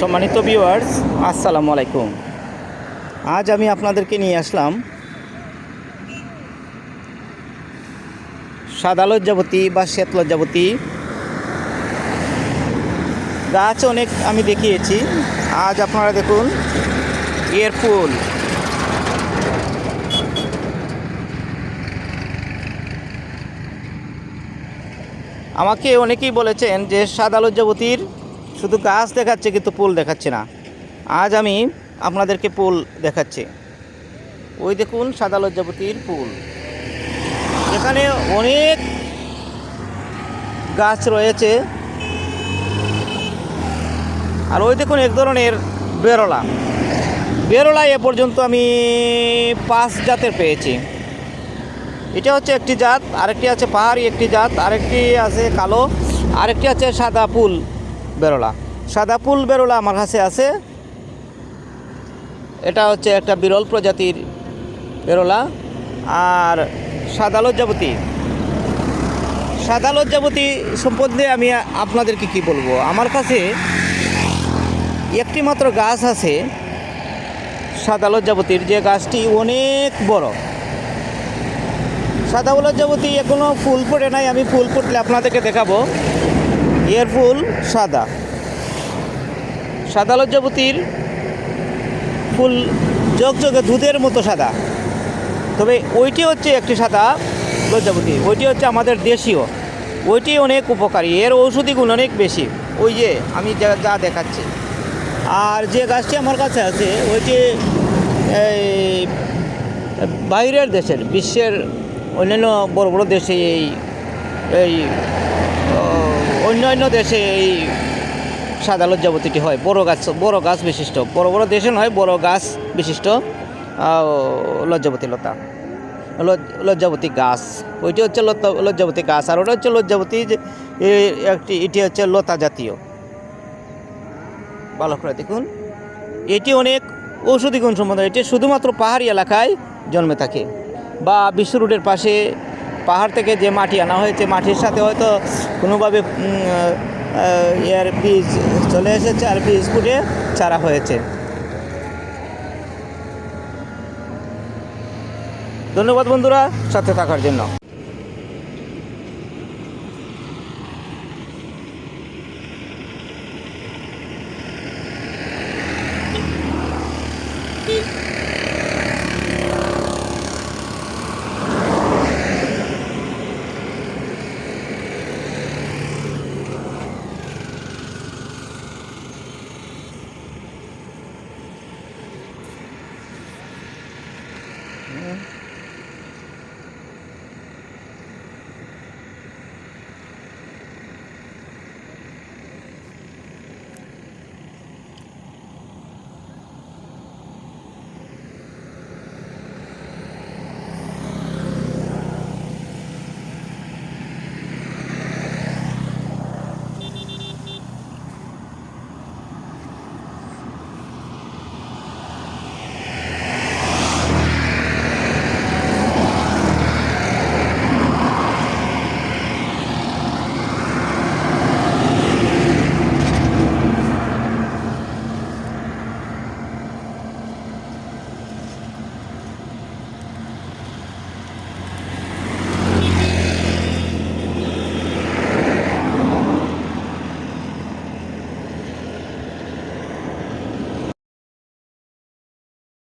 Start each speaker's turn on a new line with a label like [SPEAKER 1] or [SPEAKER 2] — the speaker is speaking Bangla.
[SPEAKER 1] সম্মানিত ভিউয়ার্স আসসালামু আলাইকুম। আজ আমি আপনাদেরকে নিয়ে আসলাম সাদা লজ্জাবতী বা শ্বেত লজ্জাবতী। গাছ অনেক আমি দেখিয়েছি। আজ আপনারা দেখুন, এর ফুল। আমাকে অনেকেই বলেছেন যে সাদা লজ্জাবতীর শুধু গাছ দেখাচ্ছে কিন্তু ফুল দেখাচ্ছে না। আজ আমি আপনাদেরকে ফুল দেখাচ্ছি। ওই দেখুন সাদা লজ্জাবতীর পুল এখানে অনেক গাছ রয়েছে। আর ওই দেখুন এক ধরনের বেরোলা। বেরোলা এ পর্যন্ত আমি পাঁচ জাতের পেয়েছি। এটা হচ্ছে একটি জাত, আরেকটি আছে পাহাড়ি একটি জাত, আরেকটি আছে কালো, আরেকটি আছে সাদা ফুল। বেরোলা। সাদা ফুল বেরোলা আমার কাছে আছে। এটা হচ্ছে একটা বিরল প্রজাতির বেরোলা। আর সাদা লজ্জাবতী। সাদা লজ্জাবতী সম্বন্ধে আমি আপনাদেরকে কি বলব? আমার কাছে একটি মাত্র গাছ আছে সাদা লজ্জাবতীর। যে গাছটি অনেক বড়। সাদা লজ্জাবতী এখনও ফুল ফোটে নাই, আমি ফুল ফুটলে আপনাদেরকে দেখাবো। এর ফুল সাদা। সাদা লজ্জাপতির ফুল জগজগে দুধের মতো সাদা। তবে ওইটি হচ্ছে একটি সাদা লজ্জাপতি ওইটি হচ্ছে আমাদের দেশীয়। ওইটি অনেক উপকারী, এর ঔষধি গুণ অনেক বেশি। ওই যে আমি যা যা দেখাচ্ছি। আর যে গাছটি আমার কাছে আছে, ওইটি এই বাইরের দেশের, বিশ্বের অন্যান্য বড় বড় দেশে এই এই অন্য অন্য দেশে এই সাদা লজ্জাবতীটি হয়। বড় গাছ বড় গাছ বিশিষ্ট। বড় বড় দেশে নয়, বড় গাছ বিশিষ্ট লজ্জাবতী লতা। লজ- লজ্জাবতী গাছ। ওইটি হচ্ছে লতা, লজ্জাবতী গাছ। আর ওটা হচ্ছে লজ্জাবতী একটি, এটি হচ্ছে লতা জাতীয়। ভালো করে দেখুন। এটি অনেক ঔষধি গুণ সম্বন্ধ এটি শুধুমাত্র পাহাড়ি এলাকায় জন্মে থাকে। বা বিশ্ব রোডের পাশে পাহাড় থেকে যে মাটি আনা হয়েছে, মাটির সাথে হয়তো কোনোভাবে এর বীজ চলে এসেছে আর বীজ ফুটে চারা হয়েছে। ধন্যবাদ বন্ধুরা, সাথে থাকার জন্য। Amen.